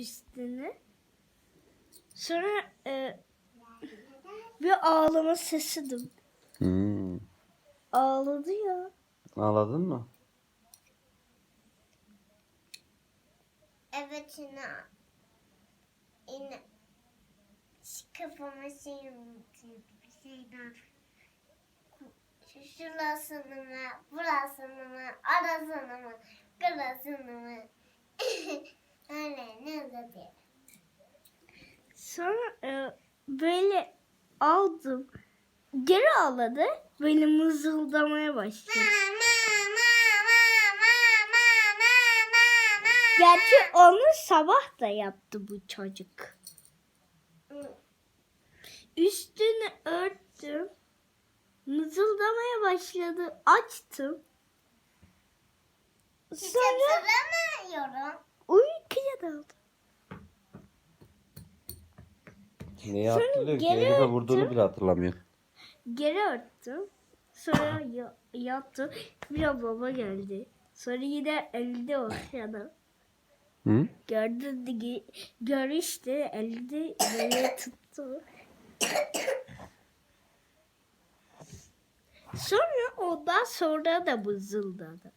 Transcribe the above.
üstüne. Sonra e, bir ağlama sesi duydum. Hmm. Ağladı ya. Ağladın mı? Evet yine yine kafama şey şey. Şu şurasını mı, burasını mı, arasını mı, kırasını mı? Sonra e, böyle aldım. Geri ağladı. Böyle mızıldamaya başladı. Gerçi onu sabah da yaptı bu çocuk. Üstünü örttüm. Mızıldamaya başladı. Açtım. Sonra Neyi Sonra hatırlıyor ki? geri Elif'e vurduğunu bile hatırlamıyor. Geri örttüm. Sonra ya- yattım. Bir an baba geldi. Sonra yine elde okşadı. Hı? Gördü, gi- gör işte elde böyle tuttu. Sonra ondan sonra da mızıldadı.